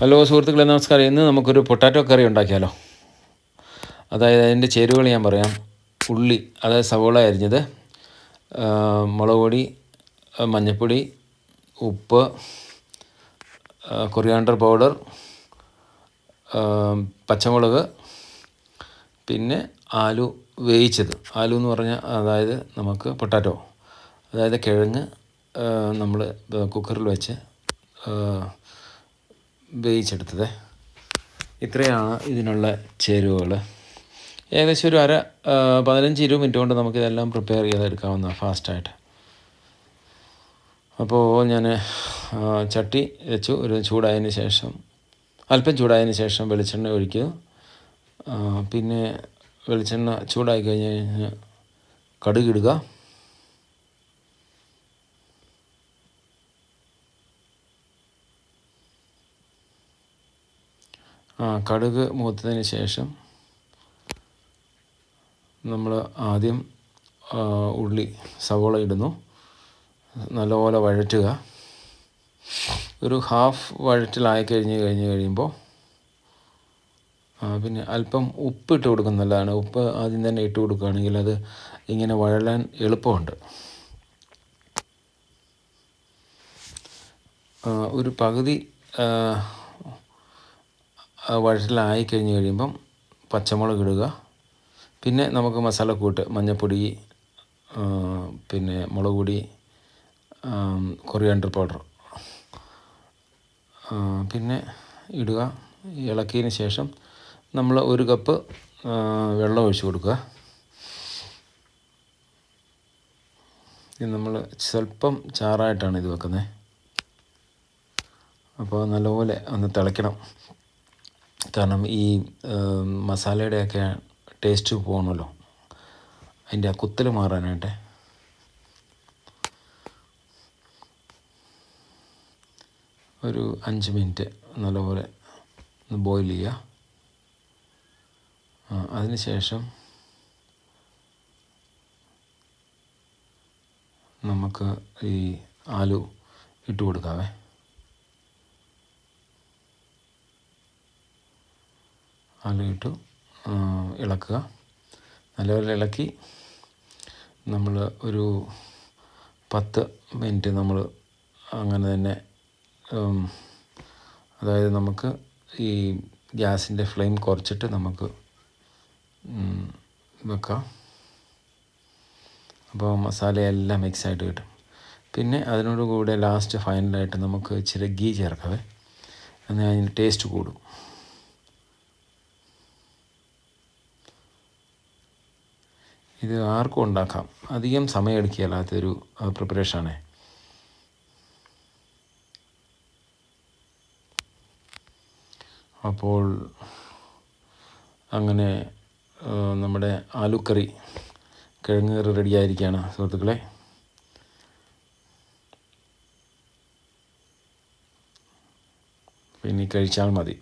Hello സുഹൃത്തുക്കളെ നമസ്കാരം. ഇന്ന് നമുക്കൊരു പൊട്ടാറ്റോ കറി ഉണ്ടാക്കിയാലോ? അതായത് അതിന്റെ ചേരുവകൾ ഞാൻ പറയാം. ഉള്ളി അതായത് സവോള അരിഞ്ഞത് മുളക് പൊടി മഞ്ഞൾപ്പൊടി ഉപ്പ് കൊറിയാണ്ടർ പൗഡർ പച്ചമുളക് പിന്നെ ആലു വേവിച്ചത്. ആലു എന്ന് പറഞ്ഞാൽ അതായത് നമുക്ക് പൊട്ടാറ്റോ. അതായത് കിഴങ്ങ് നമ്മൾ കുക്കറിൽ വെച്ച് വേവിച്ചെടുത്തത്. ഇത്രയാണ് ഇതിനുള്ള ചേരുവകൾ ഏകദേശം ഒരു അര പതിനഞ്ച് ഇരുപത് മിനിറ്റ് കൊണ്ട് നമുക്കിതെല്ലാം പ്രിപ്പയർ ചെയ്തെടുക്കാവുന്ന ഫാസ്റ്റായിട്ട് അപ്പോൾ ഞാൻ ചട്ടി വെച്ചു. ഒരു ചൂടായതിന് ശേഷം അല്പം ചൂടായതിന് ശേഷം വെളിച്ചെണ്ണ ഒഴിക്കുക. പിന്നെ വെളിച്ചെണ്ണ ചൂടായി കഴിഞ്ഞ് കഴിഞ്ഞാൽ കടുകിടുക കടുക് മൂത്തതിന് ശേഷം നമ്മൾ ആദ്യം ഉള്ളി സവോള ഇടുന്നു. നല്ലപോലെ വഴറ്റുക. ഒരു ഹാഫ് വഴറ്റിലായി കഴിഞ്ഞ് കഴിഞ്ഞ് കഴിയുമ്പോൾ പിന്നെ അല്പം ഉപ്പ് ഇട്ട് കൊടുക്കുന്നത് നല്ലതാണ്. ഉപ്പ് ആദ്യം തന്നെ ഇട്ട് കൊടുക്കുകയാണെങ്കിൽ അത് ഇങ്ങനെ വഴലാൻ എളുപ്പമുണ്ട്. ഒരു പകുതി വഴറ്റിലായി കഴിഞ്ഞ് കഴിയുമ്പം പച്ചമുളക് ഇടുക. പിന്നെ നമുക്ക് മസാലക്കൂട്ട് മഞ്ഞൾപ്പൊടി പിന്നെ മുളക് പൊടി കൊറിയാണ്ടർ പൗഡർ പിന്നെ ഇടുക. ഇളക്കിയതിന് ശേഷം നമ്മൾ ഒരു കപ്പ് വെള്ളം ഒഴിച്ച് കൊടുക്കുക. നമ്മൾ സ്വല്പം ചാറായിട്ടാണ് ഇത് വെക്കുന്നത്. അപ്പോൾ നല്ലപോലെ ഒന്ന് തിളയ്ക്കണം. കാരണം ഈ മസാലയുടെയൊക്കെ ടേസ്റ്റ് പോകണമല്ലോ അതിന്റെ ആ കുത്തൽ മാറാനായിട്ട്. ഒരു അഞ്ച് മിനിറ്റ് നല്ലപോലെ ഒന്ന് ബോയിൽ ചെയ്യുക. അതിനുശേഷം ശേഷം നമുക്ക് ഈ ആലു ഇട്ട് കൊടുക്കാവേ. ആലു ഇളക്കുക. നല്ലപോലെ ഇളക്കി നമ്മൾ ഒരു പത്ത് മിനിറ്റ് നമ്മൾ അങ്ങനെ തന്നെ അതായത് നമുക്ക് ഈ ഗ്യാസിന്റെ ഫ്ലെയിം കുറച്ചിട്ട് നമുക്ക് വെക്കാം. അപ്പോൾ മസാലയെല്ലാം മിക്സായിട്ട് കിട്ടും. പിന്നെ അതിനോട് കൂടെ ലാസ്റ്റ് ഫൈനലായിട്ട് നമുക്ക് ഇച്ചിരി ഗീ ചേർക്കാവേ. എന്നാൽ അതിന് ടേസ്റ്റ് കൂടും. ഇത് ആർക്കും ഉണ്ടാക്കാം. അധികം സമയം എടുക്കുകയല്ലാത്തൊരു പ്രിപ്പറേഷനാണ് അപ്പോൾ അങ്ങനെ നമ്മുടെ ആലുക്കറി കിഴങ്ങ് കറി റെഡിയായിരിക്കുകയാണ് സുഹൃത്തുക്കളെ. പിന്നെ കഴിച്ചാൽ മതി.